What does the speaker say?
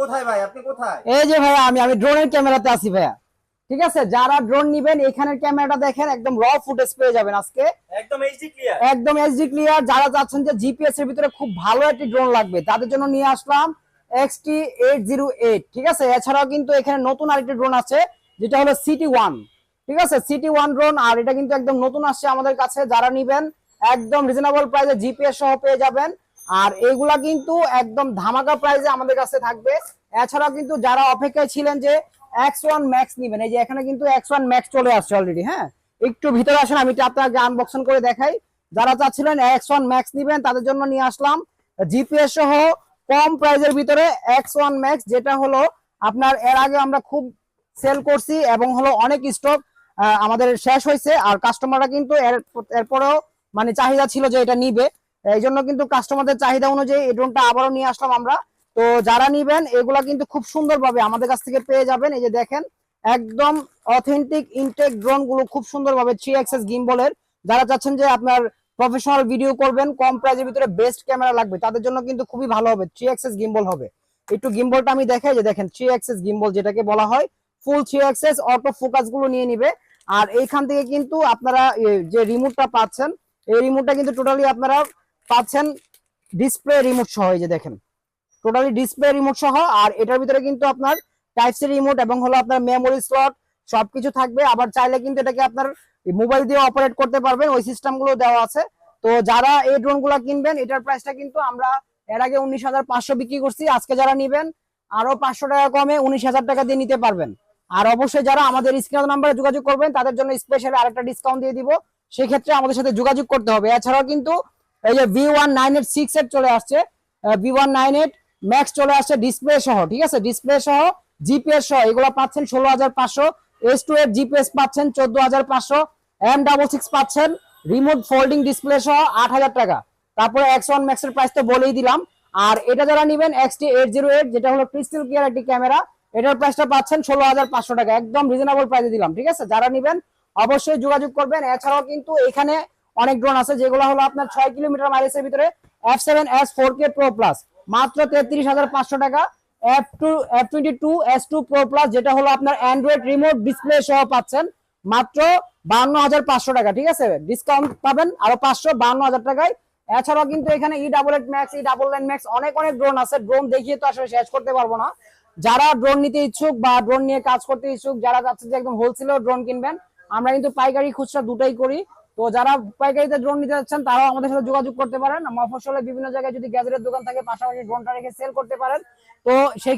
কোথায় ভাই? আপনি কোথায়? এই যে ভাইয়া আমি আমি ড্রোনের ক্যামেরাতে আছি ভাইয়া। ঠিক আছে? যারা ড্রোন নিবেন এখানের ক্যামেরাটা দেখেন একদম র ফুটেজ পেয়ে যাবেন আজকে। একদম এইচডি ক্লিয়ার একদম এইচডি ক্লিয়ার যারা চাচ্ছেন যে জিপিএস এর ভিতরে খুব ভালো একটি ড্রোন লাগবে তাদের জন্য নিয়ে আসলাম এক্সটি এইট জিরো এইট ঠিক আছে? এছাড়াও কিন্তু এখানে নতুন আরেকটি ড্রোন আছে যেটা হলো সিটি ওয়ান ঠিক আছে? সিটি ওয়ান ড্রোন আর এটা কিন্তু একদম নতুন আসছে আমাদের কাছে। যারা নিবেন একদম রিজনেবল প্রাইসে জিপিএস সহ পেয়ে যাবেন। আর এইগুলা কিন্তু একদম ধামাকা প্রাইসে আমাদের কাছে থাকবে। এছাড়াও কিন্তু যারা অপেক্ষায় ছিলেন যে এক্স ওয়ান ম্যাক্স নিবেন, এই যে এখানে কিন্তু এক্স ওয়ান ম্যাক্স চলে আসছে অলরেডি হ্যাঁ? একটু ভিতরে আসেন, আমি আপনাকে আনবক্সন করে দেখাই। যারা চাচ্ছিলেন এক্স ওয়ান ম্যাক্স নিবেন, তাদের জন্য নিয়ে আসলাম জিপিএস সহ কম প্রাইজের ভিতরে এক্স ওয়ান ম্যাক্স যেটা হলো আপনার এর আগে আমরা খুব সেল করছি এবং হলো অনেক স্টক আমাদের শেষ হয়েছে। আর কাস্টমাররা কিন্তু এর, এরপরেও মানে চাহিদা ছিল যে এটা নিবে। এই জন্য কিন্তু কাস্টমারদের চাহিদা অনুযায়ী এই ড্রোনটা আবারও নিয়ে আসলাম আমরা। তো যারা নিবেন, এগুলা কিন্তু খুব সুন্দরভাবে আমাদের কাছ থেকে পেয়ে যাবেন। এই যে দেখেন, একদম অথেন্টিক ইনটেক ড্রোনগুলো খুব সুন্দরভাবে থ্রি এক্সেস গিম্বলের যারা চাচ্ছেন যে আপনার প্রফেশনাল ভিডিও করবেন, কম প্রাইজের ভিতরে বেস্ট ক্যামেরা লাগবে, তাদের জন্য কিন্তু খুবই ভালো হবে থ্রি এক্সেস গিম্বল হবে। একটু গিম্বলটা আমি দেখাই যে দেখেন থ্রি এক্সেস গিম্বল যেটাকে বলা হয় ফুল থ্রি এক্সেস অটো ফোকাসগুলো নিয়ে নিবে। আর এইখান থেকে কিন্তু আপনারা যে রিমোটটা পাচ্ছেন, এই রিমোটটা কিন্তু টোটালি আপনারা পাচ্ছেন ডিসপ্লে রিমোট সহ, এই যে দেখেন। টোটালি ডিসপ্লে রিমোট সহ, আর এটার ভিতরে কিন্তু আপনার টাইপ সি রিমোট এবং হলো আপনার মেমোরি স্লট সবকিছু থাকবে। আবার চাইলে কিন্তু এটাকে আপনার মোবাইল দিয়ে অপারেট করতে পারবেন, ওই সিস্টেমগুলো দেওয়া আছে। তো যারা এই ড্রোনগুলা কিনবেন, এটার প্রাইসটা কিন্তু আমরা এর আগে উনিশ হাজার পাঁচশো বিক্রি করছি। আজকে যারা নিবেন, আরও পাঁচশো টাকা কমে উনিশ হাজার টাকা দিয়ে নিতে পারবেন। আর অবশ্যই যারা আমাদের স্ক্রিন নাম্বারে যোগাযোগ করবেন, তাদের জন্য স্পেশালি আরেকটা ডিসকাউন্ট দিয়ে দিব। সেক্ষেত্রে আমাদের সাথে যোগাযোগ করতে হবে। এছাড়াও কিন্তু এই যে V one nine eight six eight চলে আসছে V one nine eight max চলে আসছে ডিসপ্লে সহ, ঠিক আছে? ডিসপ্লে সহ জিপিএস সহ, এগুলো পাচ্ছেন ষোলো হাজার পাঁচশো। এস টু এফ জিপিএস পাচ্ছেন চোদ্দ হাজার পাঁচশো। এম ডাবল সিক্স পাচ্ছেন রিমোট ফোল্ডিং ডিসপ্লে সহ আট হাজার টাকা। তারপরে এক্স ওয়ান ম্যাক্স এর প্রাইস তো বলেই দিলাম। আর এটা যারা নিবেন এক্সটি এইট জিরো এইট যেটা হলো ক্রিস্টাল ক্লিয়ার একটি ক্যামেরা এটার প্রাইসটা পাচ্ছেন ষোলো হাজার পাঁচশো টাকা। একদম রিজনেবল প্রাইসে দিলাম, ঠিক আছে? যারা নিবেন, অবশ্যই যোগাযোগ করবেন। এছাড়াও কিন্তু এখানে অনেক ড্রোন আছে, যেগুলো হলো আপনার ছয় কিলোমিটার মাইলেজের ভিতরে F seven S four K pro plus মাত্র তেত্রিশ হাজার পাঁচশো টাকা। F two F twenty two S two pro plus যেটা হলো আপনার অ্যান্ড্রয়েড রিমোট ডিসপ্লে সহ পাচ্ছেন। মাত্র বান্ন হাজার পাঁচশো টাকা, ঠিক আছে? ডিসকাউন্ট পাবেন আরও পাঁচশো, বান্ন হাজার টাকায়। এছাড়াও কিন্তু এখানে E double eight max E double nine max অনেক অনেক ড্রোন আছে। ড্রোন দেখিয়ে তো আসলে শেষ করতে পারব না। যারা ড্রোন নিতে ইচ্ছুক বা ড্রোন নিয়ে কাজ করতে ইচ্ছুক, যারা চাচ্ছে যে একদম হোলসেলও ড্রোন কিনবেন, আমরা কিন্তু পাইকারি খুচরা দুটাই করি। তো যারা পাইকারিতে ড্রোন নিতে যাচ্ছেন, তারাও আমাদের সাথে যোগাযোগ করতে পারেন। মফসলে বিভিন্ন জায়গায় যদি গ্যাজেটের দোকান থাকে, পাশাপাশি ড্রোনটা রেখে সেল করতে পারেন। তো সেই